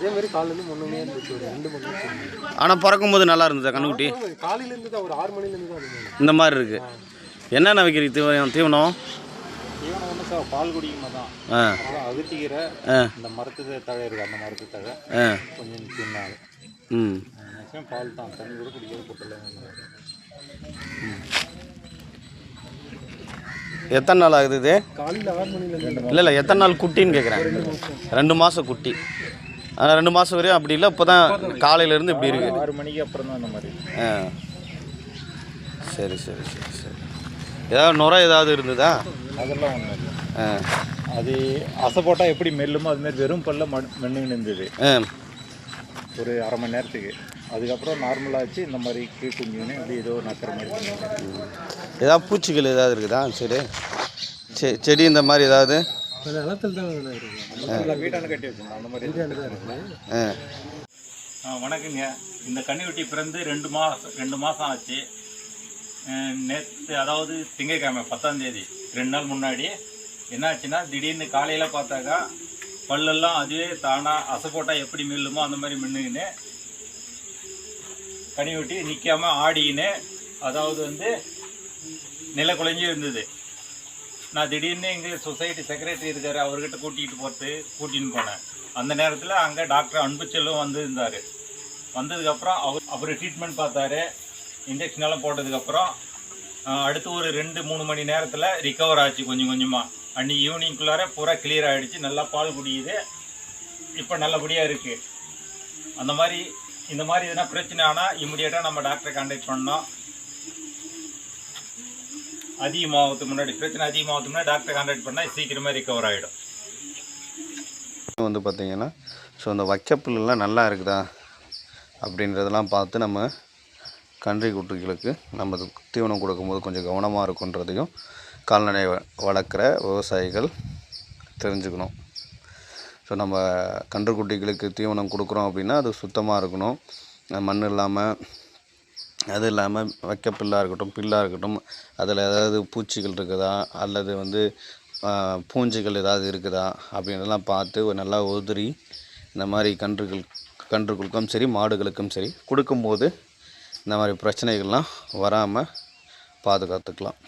அதே மாதிரி காலையிலேருந்து முன்னே இருந்துச்சு ஒரு ரெண்டு மணி ஆனால் பிறக்கும்போது நல்லா இருந்ததா கண்ணுக்குட்டி? காலையிலேருந்து தான் ஒரு ஆறு மணிலேருந்து தான் இந்த மாதிரி இருக்குது என்னென்ன வைக்கிறீங்க? தீவனம் தீவனம்? தீவனம் சார் பால் குடிக்குமா தான். அகத்திக்கீரை இந்த மரத்து தழை இருக்குது அந்த மரத்து தழை. கொஞ்சம் தின்னாது ம். பால் தான். தண்ணி கூட குடிக்கிறது போட்டல எத்தனை நாள் ஆகுது இது? இல்லை இல்லை எத்தனை நாள் குட்டின்னு கேட்குறேன் ரெண்டு மாதம் குட்டி. ஆனால் ரெண்டு மாதம் வரையும் அப்படி இல்லை. இப்போ தான் காலையிலேருந்து இப்படி இருக்குது ஆறு மணிக்கு அப்புறம் தான் அந்த மாதிரி. ஆ. சரி சரி சரி சரி. ஏதாவது நுரை ஏதாவது இருந்ததா? அதெல்லாம் ஒன்றும் இல்லை. ஆ. அது அசை போட்டால் எப்படி மெல்லுமோ அது மாதிரி வெறும் பல்ல இருந்தது ஆ. ஒரு அரை மணி நேரத்துக்கு. அதுக்கப்புறம் நார்மலாச்சு இந்த மாதிரி கீழ் குஞ்சுன்னு அப்படி ஏதோ நக்கிற மாதிரி பண்ணுவாங்க. ஏதாவது பூச்சிகள் ஏதாவது இருக்குதா? சரி செடி இந்த மாதிரி ஏதாவது? நிலத்தில் தான் வீட்டான கட்டி வச்சிருந்தோம். அந்த மாதிரி தான் ஆ, வணக்கங்க. இந்த கன்னிக்குட்டி பிறந்து ரெண்டு மாதம் ரெண்டு மாதம் ஆச்சு. நேற்று அதாவது திங்கட்கிழமை பத்தாம் தேதி ரெண்டு நாள் முன்னாடி என்னாச்சுன்னா திடீர்னு காலையில் பார்த்தாக்கா பல்லெல்லாம் அதுவே தானாக அசை போட்டால் எப்படி மில்லுமோ அந்த மாதிரி மின்னுக்கின்னு கனிவெட்டி நிற்காம ஆடிக்கின்னு அதாவது வந்து நில குலைஞ்சி இருந்தது. நான் திடீர்னு எங்கள் சொசைட்டி செக்ரட்டரி இருக்கார் அவர்கிட்ட கூட்டிகிட்டு போகிறது கூட்டின்னு போனேன். அந்த நேரத்தில் அங்கே டாக்டர் அன்புச்செல்லும் வந்திருந்தார் வந்ததுக்கப்புறம் அவர் அவர் ட்ரீட்மெண்ட் பார்த்தாரு இன்ஜெக்ஷன் எல்லாம் போட்டதுக்கப்புறம் அடுத்து ஒரு ரெண்டு மூணு மணி நேரத்தில் ரிகவர் ஆச்சு கொஞ்சம் கொஞ்சமாக அன்றைக்கி ஈவினிங்குள்ளார பூரா கிளியர் ஆகிடுச்சு நல்லா பால் குடியுது. இப்போ நல்லபடியாக இருக்குது அந்த மாதிரி இந்த மாதிரி எதனா பிரச்சனை ஆனால் இமிடியேட்டாக நம்ம டாக்டரை கான்டாக்ட் பண்ணோம். அதிகமாகறதுக்கு முன்னாடி பிரச்சனை அதிகமாகறதுக்கு முன்னாடி டாக்டர் கான்டாக்ட் பண்ணால் சீக்கிரமாக ரிகவர் ஆகிடும் வந்து பார்த்தீங்கன்னா ஸோ அந்த வச்சப்புல்லாம் நல்லா இருக்குதா அப்படின்றதெல்லாம் பார்த்து நம்ம கன்றி குட்டிகளுக்கு நம்ம தீவனம் கொடுக்கும்போது கொஞ்சம் கவனமாக இருக்குன்றதையும் கால்நடை வ- வளர்க்குற விவசாயிகள் தெரிஞ்சுக்கணும். ஸோ நம்ம கன்றுக்குட்டிகளுக்கு தீவனம் கொடுக்குறோம் அப்படின்னா அது சுத்தமாக இருக்கணும். மண் இல்லாமல் அது இல்லாமல் வைக்க புல்லாக இருக்கட்டும் புல்லாக இருக்கட்டும் அதில் ஏதாவது பூச்சிகள் இருக்குதா? அல்லது வந்து பூஞ்சிகள் ஏதாவது இருக்குதா? அப்படின்றதெல்லாம் பார்த்து ஒரு நல்லா உதிரி இந்த மாதிரி கன்றுகள் கன்றுகளுக்கும் சரி மாடுகளுக்கும் சரி கொடுக்கும்போது இந்த மாதிரி பிரச்சனைகள்லாம் வராமல் பாதுகாத்துக்கலாம்.